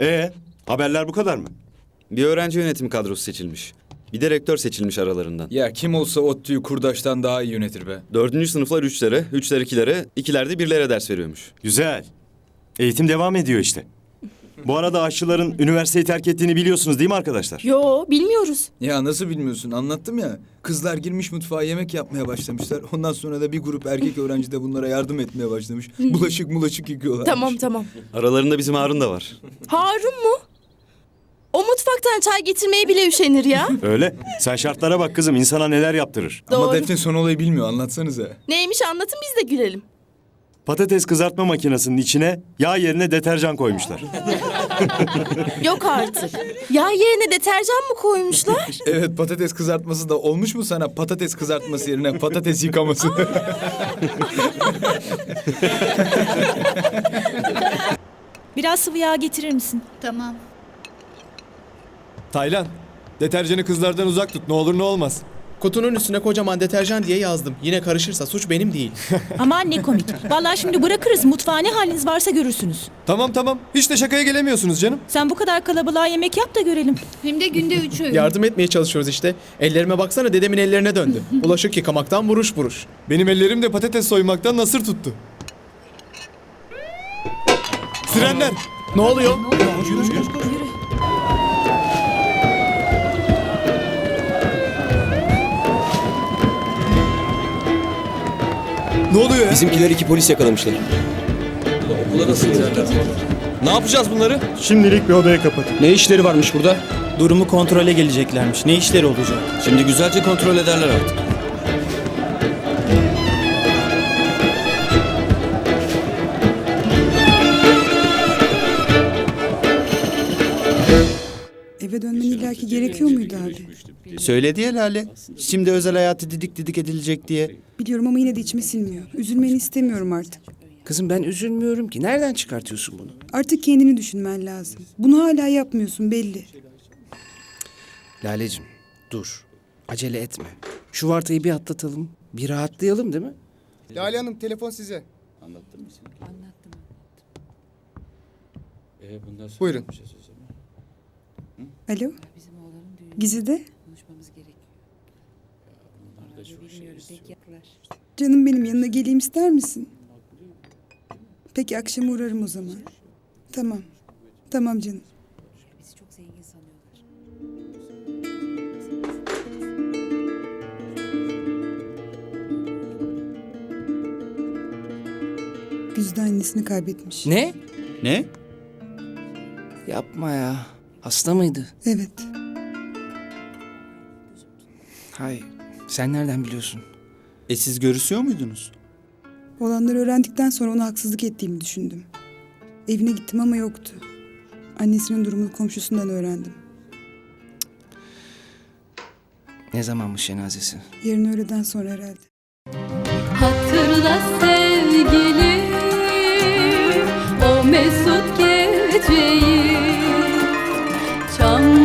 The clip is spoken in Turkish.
Ee, haberler bu kadar mı? Bir öğrenci yönetimi kadrosu seçilmiş. Bir de rektör seçilmiş aralarından. Ya kim olsa ODTÜ'yü kurdaştan daha iyi yönetir be. Dördüncü sınıflar üçlere, üçler ikilere, ikiler de birlere ders veriyormuş. Güzel. Eğitim devam ediyor işte. Bu arada aşçıların üniversiteyi terk ettiğini biliyorsunuz değil mi arkadaşlar? Yo bilmiyoruz. Ya nasıl bilmiyorsun anlattım ya. Kızlar girmiş mutfağa yemek yapmaya başlamışlar. Ondan sonra da bir grup erkek öğrenci de bunlara yardım etmeye başlamış. Bulaşık bulaşık yıkıyorlar. Tamam tamam. Aralarında bizim Harun da var. Harun mu? O mutfaktan çay getirmeye bile üşenir ya. Öyle. Sen şartlara bak kızım. insana neler yaptırır. Ama Doğru. Defne son olayı bilmiyor anlatsanıza. Neymiş anlatın biz de gülelim. Patates kızartma makinesinin içine yağ yerine deterjan koymuşlar. Yok artık. Yağ yerine deterjan mı koymuşlar? Evet patates kızartması da olmuş mu sana patates kızartması yerine patates yıkaması? Biraz sıvı yağ getirir misin? Tamam. Taylan, deterjanı kızlardan uzak tut. Ne olur ne olmaz. Kutunun üstüne kocaman deterjan diye yazdım. Yine karışırsa suç benim değil. Aman ne komik. Vallahi şimdi bırakırız mutfağa ne haliniz varsa görürsünüz. Tamam tamam. Hiç de şakaya gelemiyorsunuz canım. Sen bu kadar kalabalığa yemek yap da görelim. Hem de günde üç öğün. Yardım etmeye çalışıyoruz işte. Ellerime baksana dedemin ellerine döndü. Bulaşık yıkamaktan buruş buruş. Benim ellerim de patates soymaktan nasır tuttu. Sirenler! Ne oluyor? Ne oluyor ya? Bizimkiler iki polis yakalamışlar. Ne yapacağız bunları? Şimdilik bir odaya kapatın. Ne işleri varmış burada? Durumu kontrole geleceklermiş. Ne işleri olacak? Şimdi güzelce kontrol ederler artık. İllaki gerekiyor muydu abi? Söyledi ya Lale. Şimdi özel hayatı didik didik edilecek diye. Biliyorum ama yine de içime sinmiyor. Üzülmeni istemiyorum artık. Kızım ben üzülmüyorum ki. Nereden çıkartıyorsun bunu? Artık kendini düşünmen lazım. Bunu hala yapmıyorsun belli. Lalecim dur. Acele etme. Şu vartayı bir atlatalım. Bir rahatlayalım değil mi? Lale Hanım telefon size. Buyurun. Alo? Gizide? Canım benim yanına geleyim ister misin? Peki akşam uğrarım o zaman. Tamam. Tamam canım. Güzide annesini kaybetmiş. Ne? Ne? Yapma ya. Hasta mıydı? Evet. Hay. Sen nereden biliyorsun? E siz görüşüyor muydunuz? Olanları öğrendikten sonra ona haksızlık ettiğimi düşündüm. Evine gittim ama yoktu. Annesinin durumunu komşusundan öğrendim. Ne zamanmış cenazesi? Yarın öğleden sonra herhalde. Hatırla sevgilim o mesut geceyi chẳng